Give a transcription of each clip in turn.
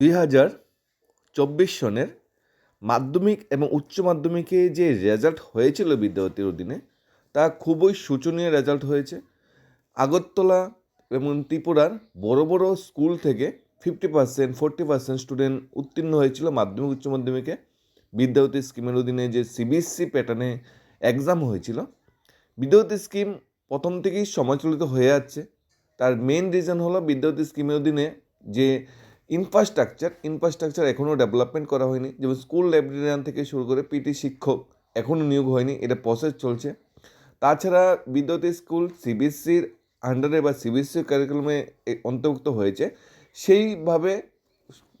দুই হাজার চব্বিশ সনের মাধ্যমিক এবং উচ্চ মাধ্যমিকে যে রেজাল্ট হয়েছিল বিদ্যাপতির অধীনে, তা খুবই শোচনীয় রেজাল্ট হয়েছে। আগরতলা এবং ত্রিপুরার বড় বড় স্কুল থেকে fifty percent forty percent student উত্তীর্ণ হয়েছিল মাধ্যমিক, উচ্চ মাধ্যমিকে। বিদ্যাপতি স্কিমের অধীনে যে সিবিএসসি প্যাটার্নে এক্সাম হয়েছিল বিদ্যাপতি স্কিম প্রথম থেকেই সমালোচিত হয়ে যাচ্ছে। তার মেন রিজন হলো বিদ্যাপতি স্কিমের অধীনে যে ইনফ্রাস্ট্রাকচার ইনফ্রাস্ট্রাকচার এখনও ডেভেলপমেন্ট করা হয়নি। যেমন স্কুল লাইব্রেরিয়ান থেকে শুরু করে পিটি শিক্ষক এখনও নিয়োগ হয়নি, এটা প্রসেস চলছে। তাছাড়া বিদ্যাপতি স্কুল সিবিএসসির আন্ডারে বা সিবিএসসি কারিকুলামে অন্তর্ভুক্ত হয়েছে। সেইভাবে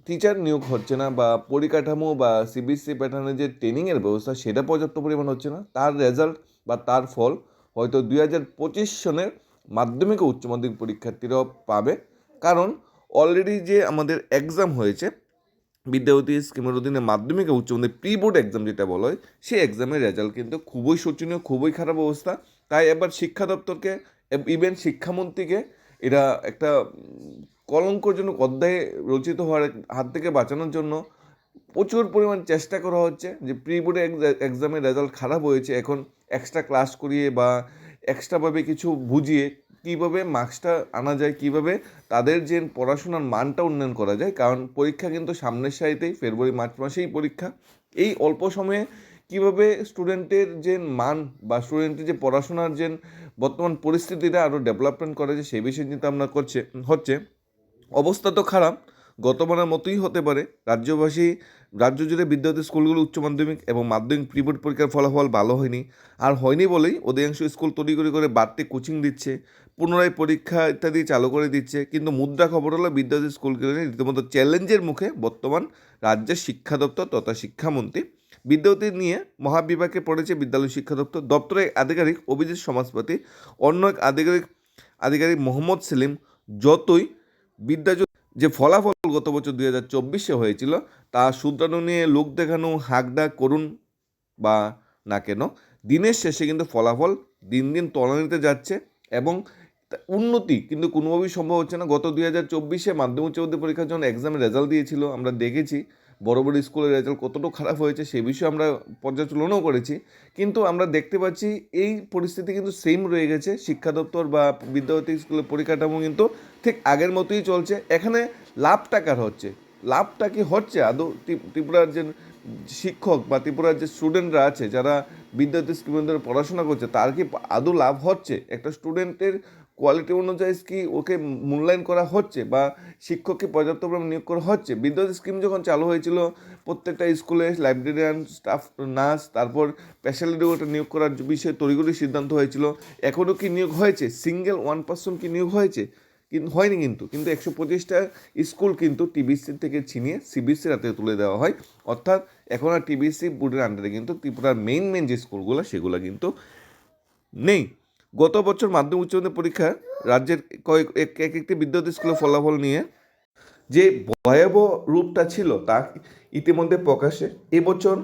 টিচার নিয়োগ হচ্ছে না বা পরিকাঠামো বা সিবিএসসি প্যাটার্নের যে ট্রেনিংয়ের ব্যবস্থা, সেটা পর্যাপ্ত পরিমাণ হচ্ছে না। তার রেজাল্ট বা তার ফল হয়তো দুই হাজার পঁচিশ সনের মাধ্যমিক ও উচ্চ মাধ্যমিক পরীক্ষার্থীরাও পাবে। কারণ অলরেডি যে আমাদের এক্সাম হয়েছে বিদ্যাপতি স্কিমের অধীনে মাধ্যমিক উচ্চ মাধ্যমিক প্রি বোর্ড এক্সাম যেটা বলা হয়, সেই এক্সামের রেজাল্ট কিন্তু খুবই শোচনীয়, খুবই খারাপ অবস্থা। তাই এবার শিক্ষা দপ্তরকে ইভেন শিক্ষামন্ত্রীকে এরা একটা কলঙ্কজনক অধ্যায়ে রচিত হওয়ার হাত থেকে বাঁচানোর জন্য প্রচুর পরিমাণ চেষ্টা করা হচ্ছে যে প্রি বোর্ডে এক্সামের রেজাল্ট খারাপ হয়েছে, এখন এক্সট্রা ক্লাস করিয়ে বা এক্সট্রাভাবে কিছু বুঝিয়ে কীভাবে মার্কসটা আনা যায়, কীভাবে তাদের যে পড়াশোনার মানটা উন্নয়ন করা যায়, কারণ পরীক্ষা কিন্তু সামনের সারিতেই ফেব্রুয়ারি মার্চ মাসেই পরীক্ষা। এই অল্প সময়ে কীভাবে স্টুডেন্টের যে মান বা স্টুডেন্টের যে পড়াশোনার যে বর্তমান পরিস্থিতিটা আরও ডেভেলপমেন্ট করা যায়, সেই বিষয়ে চিন্তা ভাবনা করছে, হচ্ছে। অবস্থা তো খারাপ গতবারের মতোই হতে পারে। রাজ্যবাসী, রাজ্য জুড়ে বিদ্যার্থী স্কুলগুলো উচ্চ মাধ্যমিক এবং মাধ্যমিক প্রি বোর্ড পরীক্ষার ফলাফল ভালো হয়নি। আর হয়নি বলেই অধিকাংশ স্কুল তৈরি করে বাড়তি কোচিং দিচ্ছে, পুনরায় পরীক্ষা ইত্যাদি চালু করে দিচ্ছে। কিন্তু মুদ্রা খবর হলো বিদ্যার্থী স্কুলগুলো নিয়ে রীতিমতো চ্যালেঞ্জের মুখে বর্তমান রাজ্যের শিক্ষা দপ্তর তথা শিক্ষামন্ত্রী। বিদ্যার্থী নিয়ে মহাবিভাগে পড়েছে বিদ্যালয় শিক্ষা দপ্তর দপ্তরের আধিকারিক অভিজিৎ সমাজপতি। অন্য এক আধিকারিক আধিকারিক মোহাম্মদ সেলিম, যতই বিদ্যা যে ফলাফল গত বছর দু হাজার চব্বিশে হয়েছিল, তা শুধরানো নিয়ে লোক দেখানো হাঁকডাক করুন বা না কেন, দিনের শেষে কিন্তু ফলাফল দিন দিন তলানিতে যাচ্ছে এবং উন্নতি কিন্তু কোনোভাবেই সম্ভব হচ্ছে না। গত দু হাজার চব্বিশে মাধ্যমিক মাধ্যমিক পরীক্ষার জন্য এক্সামের রেজাল্ট দিয়েছিল, আমরা দেখেছি। বড় বড় স্কুলের রেজাল্ট কতটা খারাপ হয়েছে সে বিষয়ে আমরা পর্যালোচনাও করেছি। কিন্তু আমরা দেখতে পাচ্ছি এই পরিস্থিতি কিন্তু সেম রয়ে গেছে। শিক্ষা দপ্তর বা বিদ্যাপতি স্কুলের পরিকাঠামো কিন্তু ঠিক আগের মতোই চলছে। এখানে লাভটা কার হচ্ছে? লাভটা কি হচ্ছে? আদৌ ত্রি- ত্রিপুরার যে শিক্ষক বা ত্রিপুরার যে স্টুডেন্টরা আছে, যারা বিদ্যার্থী স্কিমের পড়াশোনা করছে, তার কি আদৌ লাভ হচ্ছে? একটা স্টুডেন্টের কোয়ালিটি অনুযায়ী কি ওকে মূল্যায়ন করা হচ্ছে বা শিক্ষককে পর্যাপ্ত পরিমাণ নিয়োগ করা হচ্ছে? বিদ্যুৎ স্কিম যখন চালু হয়েছিল, প্রত্যেকটা স্কুলে লাইব্রেরিয়ান স্টাফ নার্স তারপর স্পেশালিটি ওটা নিয়োগ করার বিষয়ে তড়িগড়ি সিদ্ধান্ত হয়েছিল। এখনও কি নিয়োগ হয়েছে? সিঙ্গেল ওয়ান পার্সন কি নিয়োগ হয়েছে? কিন্তু হয়নি কিন্তু। কিন্তু একশো পঁচিশটা স্কুল কিন্তু টিবিসি থেকে ছিনিয়ে সিবিএসসির হাতে তুলে দেওয়া হয়। অর্থাৎ এখন আর টিবিসি বোর্ডের আন্ডারে কিন্তু ত্রিপুরার মেইন মেইন যে স্কুলগুলো সেগুলো কিন্তু নেই। গত বছর মাধ্যমিক উচ্চ মাধ্যমিক পরীক্ষা রাজ্যের কয়েক এক এক একটি বিদ্যার্থী স্কুলের ফলাফল নিয়ে যে ভয়াবহ রূপটা ছিল তা ইতিমধ্যে প্রকাশে। এবছর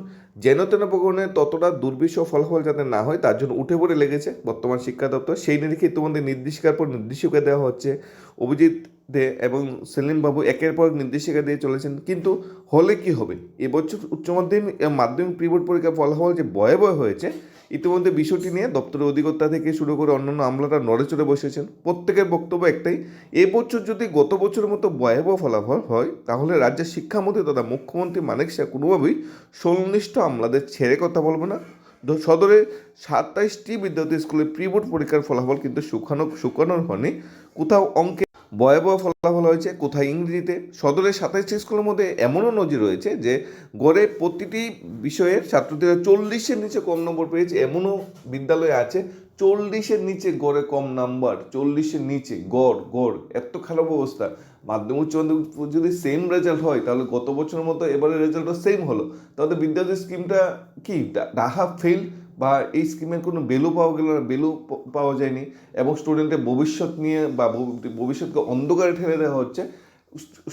যেন তেন প্রকরণে ততটা দুর্বিষহ ফলাফল যাতে না হয়, তার জন্য উঠে পড়ে লেগেছে বর্তমান শিক্ষা দপ্তর। সেই নিরিখে ইতিমধ্যে নির্দেশিকার পর নির্দেশিকা দেওয়া হচ্ছে অভিজিৎ দে এবং সেলিম বাবু একের পর নির্দেশিকা দিয়ে চলেছেন। কিন্তু হলে কি হবে? এবছর উচ্চ মাধ্যমিক মাধ্যমিক প্রি বোর্ড পরীক্ষার ফলাফল যে ভয়াবহ হয়েছে ইতিমধ্যে বিষয়টি নিয়ে দপ্তরের অধিকর্তা থেকে শুরু করে অন্যান্য আমলারা নড়ে চড়ে বসেছেন। প্রত্যেকের বক্তব্য একটাই এবছর যদি গত বছরের মতো ভয়াবহ ফলাফল হয়, তাহলে রাজ্যের শিক্ষামন্ত্রী তথা মুখ্যমন্ত্রী মানিক শাহ কোনোভাবেই সংশ্লিষ্ট আমলাদের ছেড়ে কথা বলবে না। সদরে সাতাইশটি বিদ্যার্থী স্কুলে প্রি বোর্ড পরীক্ষার ফলাফল কিন্তু শুকানো শুকানোর হয়নি। কোথাও অঙ্কে ভয়াবহ ফলাফল হয়েছে কোথায় ইংরেজিতে? সদরের সাতাইশটি স্কুলের মধ্যে এমনও নজির রয়েছে যে, গড়ে প্রতিটি বিষয়ে ছাত্রছাত্রীরা চল্লিশের নিচে কম নম্বর পেয়েছে, এমনও বিদ্যালয় আছে, চল্লিশের নিচে গড়ে কম নাম্বার, চল্লিশের নিচে গড় গড়, এত খারাপ অবস্থা। মাধ্যমিক উচ্চ মাধ্যমিক যদি সেম রেজাল্ট হয়, তাহলে গত বছরের মতো এবারে রেজাল্টও সেম হলো। তাহলে বিদ্যার্থী স্কিমটা কি? ডাহা ফেল বা এই স্কিমের কোনো বেলু পাওয়া গেল না বেলু পাওয়া যায়নি এবং স্টুডেন্টের ভবিষ্যৎ নিয়ে বা ভবিষ্যৎকে অন্ধকারে ঠেলে দেওয়া হচ্ছে।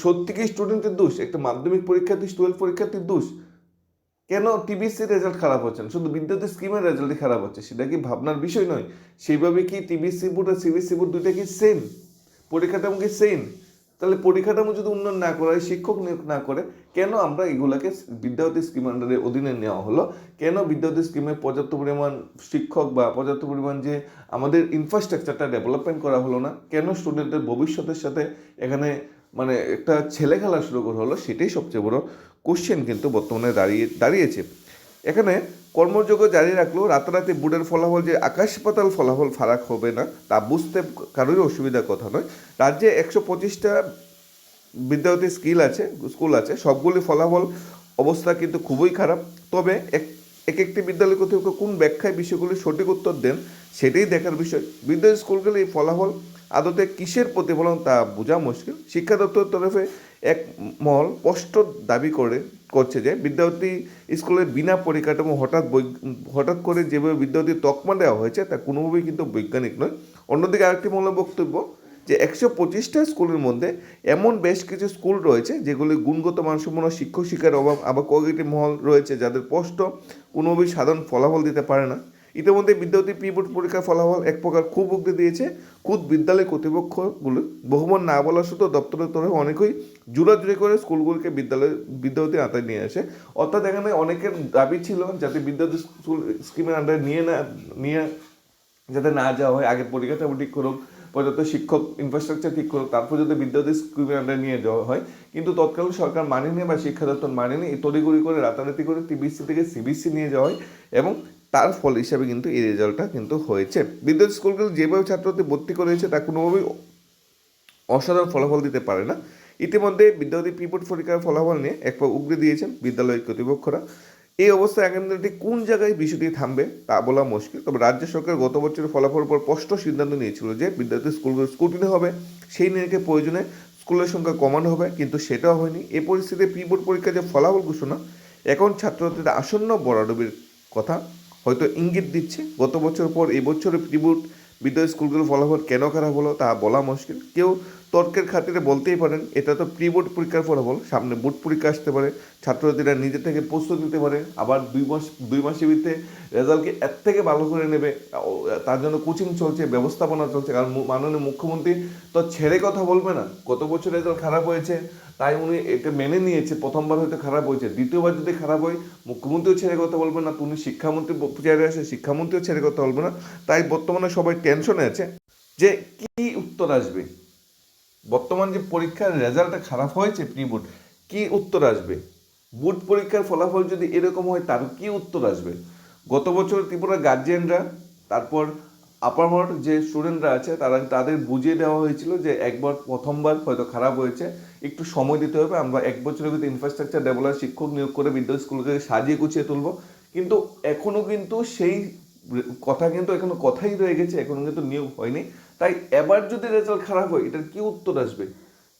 সত্যি কি স্টুডেন্টের দোষ? একটা মাধ্যমিক পরীক্ষার্থী টুয়েলভ পরীক্ষার্থীর দোষ? কেন টিবিসি রেজাল্ট খারাপ হচ্ছে না? শুধু বিদ্যুতের স্কিমের রেজাল্টই খারাপ হচ্ছে। সেটা কি ভাবনার বিষয় নয়? সেইভাবে কি টিবিসি বোর্ড আর সিবিএসসি বোর্ড দুইটা কি সেম পরীক্ষাটা কি সেম তাহলে পরিকাঠামো যদি উন্নয়ন না করা শিক্ষক নিয়োগ না করে, কেন আমরা এগুলাকে বিদ্যার্থী স্কিম আন্ডারে অধীনে নেওয়া হলো? কেন বিদ্যার্থী স্কিমে পর্যাপ্ত পরিমাণ শিক্ষক বা পর্যাপ্ত পরিমাণ যে আমাদের ইনফ্রাস্ট্রাকচারটা ডেভেলপমেন্ট করা হলো না, কেন স্টুডেন্টদের ভবিষ্যতের সাথে এখানে মানে একটা ছেলে খেলা শুরু করা হলো? সেটাই সবচেয়ে বড় কোশ্চেন কিন্তু বর্তমানে দাঁড়িয়ে, দাঁড়িয়েছে। এখানে কর্মযোগ্য জারি রাখলেও রাতারাতি বোর্ডের ফলাফল যে আকাশ পাতাল ফলাফল ফারাক হবে না, তা বুঝতে কারোরই অসুবিধার কথা নয়। রাজ্যে একশো পঁচিশটা বিদ্যার্থী স্কিল আছে, স্কুল আছে, সবগুলি ফলাফল অবস্থা কিন্তু খুবই খারাপ। তবে এক এক একটি বিদ্যালয় কর্তৃপক্ষ কোন ব্যাখ্যায় বিষয়গুলি সঠিক উত্তর দেন, সেটাই দেখার বিষয়। বিদ্যালয় স্কুলগুলি এই ফলাফল আদতে কিসের প্রতিফলন তা বোঝা মুশকিল। শিক্ষা দপ্তরের তরফে এক মহল স্পষ্ট দাবি করে করছে যে বিদ্যার্থী স্কুলের বিনা পরিকাঠামো হঠাৎ হঠাৎ করে যেভাবে বিদ্যার্থীর তকমা দেওয়া হয়েছে, তা কোনোভাবেই কিন্তু বৈজ্ঞানিক নয়। অন্যদিকে আরেকটি মূল বক্তব্য যে একশো পঁচিশটা স্কুলের মধ্যে এমন বেশ কিছু স্কুল রয়েছে যেগুলি গুণগত মানসম্পন্ন শিক্ষক শিক্ষার অভাব, আবার কয়েকটি মহল রয়েছে যাদের স্পষ্ট কোনোভাবেই সাধারণ ফলাফল দিতে পারে না। ইতিমধ্যে বিদ্যার্থী প্রি বোর্ড পরীক্ষার ফলাফল এক প্রকার খুব উগতে দিয়েছে। খুদ বিদ্যালয় কর্তৃপক্ষগুলো বহুবার না বলা সত্ত্বেও দপ্তরের তরফে অনেকেই জোরাজুরি করে স্কুলগুলিকে বিদ্যালয় বিদ্যার্থী আওতায় নিয়ে আসে। অর্থাৎ এখানে অনেকের দাবি ছিল যাতে বিদ্যার্থী স্কুল স্কিমের আন্ডারে নিয়ে না, নিয়ে যাতে না যাওয়া হয় আগে পরীক্ষাটা ঠিক করুক, পর্যাপ্ত শিক্ষক ইনফ্রাস্ট্রাকচার ঠিক করুক, তারপর যদি বিদ্যার্থী স্কুলের আন্ডারে নিয়ে যাওয়া হয়। কিন্তু তৎকালীন সরকার মানেনি বা শিক্ষা দপ্তর মানেনি তড়িগুড়ি করে, রাতারাতি করে টিবিসি থেকে সিবিসি নিয়ে যাওয়া হয় এবং তার ফল হিসাবে কিন্তু এই রেজাল্টটা কিন্তু হয়েছে। বিদ্যার্থী স্কুলগুলো যেভাবে ছাত্রছাত্রী ভর্তি করেছে, তা কোনোভাবেই অসাধারণ ফলাফল দিতে পারে না। ইতিমধ্যে বিদ্যার্থী পিপট পরীক্ষার ফলাফল নিয়ে এক পা উগড়ে দিয়েছেন বিদ্যালয় কর্তৃপক্ষরা। এই অবস্থায় আগামী কোন জায়গায় বিষয়টি থামবে তা বলা মুশকিল। তবে রাজ্য সরকার গত বছরের ফলাফল পর স্পষ্ট সিদ্ধান্ত নিয়েছিল যে বিদ্যার্থী স্কুলগুলো স্কুটিনি হবে, সেই নিরিখে প্রয়োজনে স্কুলের সংখ্যা কমানো হবে, কিন্তু সেটাও হয়নি। এ পরিস্থিতিতে প্রি বোর্ড পরীক্ষার যে ফলাফল ঘোষণা, এখন ছাত্রছাত্রীদের আসন্ন বরাডবির কথা হয়তো ইঙ্গিত দিচ্ছে, গত বছর পর এবছর প্রিবুট বিদ্যালয় স্কুলগুলোর ফলাফল কেন খারাপ হলো তা বলা মুশকিল। কেউ তর্কের খাতিরে বলতেই পারেন, এটা তো প্রি বোর্ড পরীক্ষার ফলাফল, সামনে বোর্ড পরীক্ষা আসতে পারে, ছাত্রছাত্রীরা নিজে থেকে প্রস্তুতি নিতে পারে, আবার দুই মাস, দুই মাসের ভিতরে রেজাল্টকে এর থেকে ভালো করে নেবে তার জন্য কোচিং চলছে, ব্যবস্থাপনা চলছে, কারণ মাননীয় মুখ্যমন্ত্রী তো ছেড়ে কথা বলবে না, গত বছর রেজাল্ট খারাপ হয়েছে, তাই উনি এটা মেনে নিয়েছে, প্রথমবার হয়তো খারাপ হয়েছে, দ্বিতীয়বার যদি খারাপ হয়, মুখ্যমন্ত্রীও ছেড়ে কথা বলবে না তুমি শিক্ষামন্ত্রী চেয়ারে আসে, শিক্ষামন্ত্রীও ছেড়ে কথা বলবে না, তাই বর্তমানে সবাই টেনশনে আছে, যে কি উত্তর আসবে? বর্তমান যে পরীক্ষার রেজাল্টটা খারাপ হয়েছে প্রি বোর্ড কি উত্তর আসবে? বোর্ড পরীক্ষার ফলাফল যদি এরকম হয়, তার কি উত্তর আসবে? গত বছর ত্রিপুরা গার্জিয়ানরা তারপর আপার যে স্টুডেন্টরা আছে, তারা তাদের বুঝিয়ে দেওয়া হয়েছিল যে একবার, প্রথমবার হয়তো খারাপ হয়েছে। একটু সময় দিতে হবে, আমরা এক বছরের ভিতরে ইনফ্রাস্ট্রাকচার ডেভেলপ শিক্ষক নিয়োগ করে বিদ্যালয় স্কুলকে সাজিয়ে গুছিয়ে তুলবো। কিন্তু এখনও কিন্তু সেই কথা কিন্তু, এখনও কথাই রয়ে গেছে, এখনও কিন্তু নিয়োগ হয়নি। তাই এবার যদি রেজাল্ট খারাপ হয়, এটার কি উত্তর আসবে?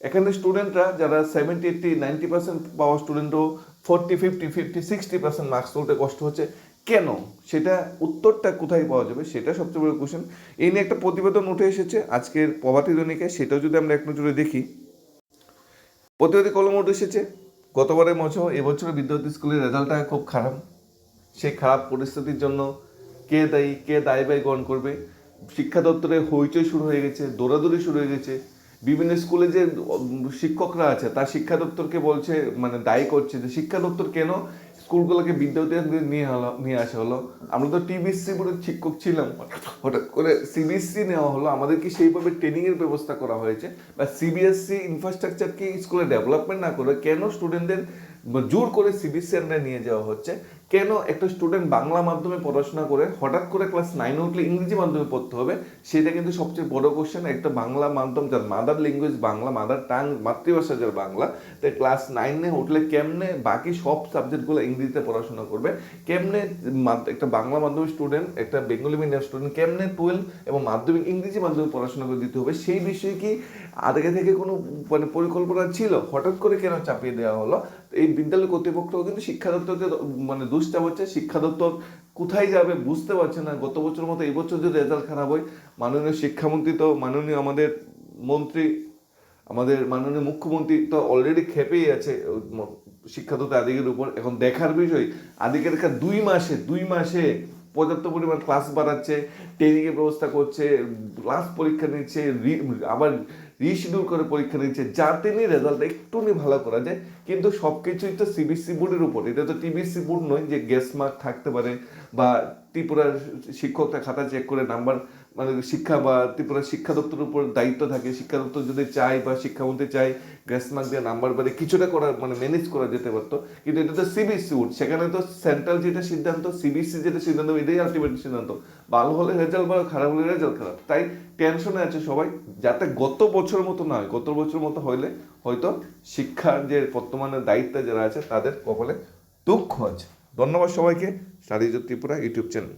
এখানে স্টুডেন্টরা যারা সেভেন্টি এইটটি নাইনটি পার্সেন্ট পাওয়া স্টুডেন্টও forty fifty fifty sixty percent marks তুলতে কষ্ট হচ্ছে, কেন? সেটা উত্তরটা কোথায় পাওয়া যাবে? সেটা সবচেয়ে বড় কোশ্চেন এই নিয়ে একটা প্রতিবেদন উঠে এসেছে আজকের প্রভাতী দৈনিকে, সেটাও যদি আমরা এক নজরে দেখি। প্রতিবাদী কলম উঠে এসেছে, গতবারের মতো এবছরের বিদ্যার্থী স্কুলের রেজাল্টটা খুব খারাপ। সেই খারাপ পরিস্থিতির জন্য কে দায়ী, কে দায় ব্যয় গ্রহণ করবে? শিক্ষা দপ্তরে হইচই শুরু হয়ে গেছে, দৌড়াদৌড়ি শুরু হয়ে গেছে। বিভিন্ন স্কুলে যে শিক্ষকরা আছে, তার শিক্ষা দপ্তরকে বলছে মানে দায়ী করছে যে, শিক্ষা দপ্তর কেন স্কুলগুলোকে বিদ্যার্থীদের নিয়ে হলো, নিয়ে আসা হলো? আমরা তো টিবিসি বোর্ডের শিক্ষক ছিলাম। হঠাৎ করে সিবিএসসি নেওয়া হলো। আমাদের কি সেইভাবে ট্রেনিংয়ের ব্যবস্থা করা হয়েছে? বা সিবিএসসি ইনফ্রাস্ট্রাকচার কি স্কুলে ডেভেলপমেন্ট না করে, কেন স্টুডেন্টদের জোর করে সিবিএসসি আন্ডারে নিয়ে যাওয়া হচ্ছে। কেন? একটা স্টুডেন্ট বাংলা মাধ্যমে পড়াশোনা করে, হঠাৎ করে ক্লাস নাইনে উঠলে ইংরেজি মাধ্যমে পড়তে হবে। সেটা কিন্তু সবচেয়ে বড় কোশ্চেন একটা বাংলা মাধ্যম যার mother language Bangla mother tongue মাতৃভাষা যার বাংলা, তাই ক্লাস নাইনে উঠলে কেমনে বাকি সব সাবজেক্টগুলো ইংরেজিতে পড়াশোনা করবে? কেমনে একটা বাংলা মাধ্যমিক স্টুডেন্ট একটা বেঙ্গলি মিডিয়াম স্টুডেন্ট কেমনে টুয়েলভ এবং মাধ্যমিক ইংরেজি মাধ্যমে পড়াশোনা করে দিতে হবে? সেই বিষয়ে কি আগে থেকে কোনো মানে পরিকল্পনা ছিল? হঠাৎ করে কেন চাপিয়ে দেওয়া হলো? এই বিদ্যালয় কর্তৃপক্ষ কিন্তু শিক্ষা দপ্তরকে মানে দুষ্টা হচ্ছে শিক্ষা দপ্তর কোথায় যাবে বুঝতে পারছে না। গত বছর মতো এই বছর যদি রেজাল্ট খারাপ হয়, মাননীয় শিক্ষামন্ত্রী তো, মাননীয় আমাদের মন্ত্রী, আমাদের মাননীয় মুখ্যমন্ত্রী তো অলরেডি খেপেই আছে ম- শিক্ষা দপ্তর আধিকের উপর। এখন দেখার বিষয় আধিকারিকরা দুই মাসে দুই মাসে পর্যাপ্ত পরিমাণ ক্লাস বাড়াচ্ছে ট্রেনিংয়ের ব্যবস্থা করছে ক্লাস পরীক্ষা নিচ্ছে আবার রিশিডিউল করে পরীক্ষা নিচ্ছে। যাতে নিয়ে রেজাল্ট একটুনি ভালো করা যায়। কিন্তু সব কিছুই তো সিবিএসসি বোর্ডের উপর। এটা তো টিবিএসসি বোর্ড নয় যে গ্যাস মার্ক থাকতে পারে বা ত্রিপুরার শিক্ষকরা খাতা চেক করে নাম্বার মানে শিক্ষা বা ত্রিপুরা শিক্ষা দপ্তরের উপর দায়িত্ব থাকে, শিক্ষা দপ্তর যদি চায় বা শিক্ষামন্ত্রী চায়, গ্যাস মার্ক দিয়ে নাম্বার বাড়ে কিছুটা করা মানে ম্যানেজ করা যেতে পারতো। কিন্তু এটা তো সিবিএসসি বোর্ড সেখানে তো সেন্ট্রাল যেটা সিদ্ধান্ত সিবিএসসি যেটা সিদ্ধান্ত, এটাই আলটিমেট সিদ্ধান্ত। ভালো হলে রেজাল্ট ভালো, খারাপ হলে রেজাল্ট খারাপ। তাই টেনশনে আছে সবাই, যাতে গত বছর মতো না হয়, গত বছর মতো হইলে হয়তো শিক্ষার যে বর্তমানে দায়িত্বে যারা আছে, তাদের কপালে দুঃখ আছে। ধন্যবাদ সবাইকে স্টাডিজ ত্রিপুরা ইউটিউব চ্যানেল।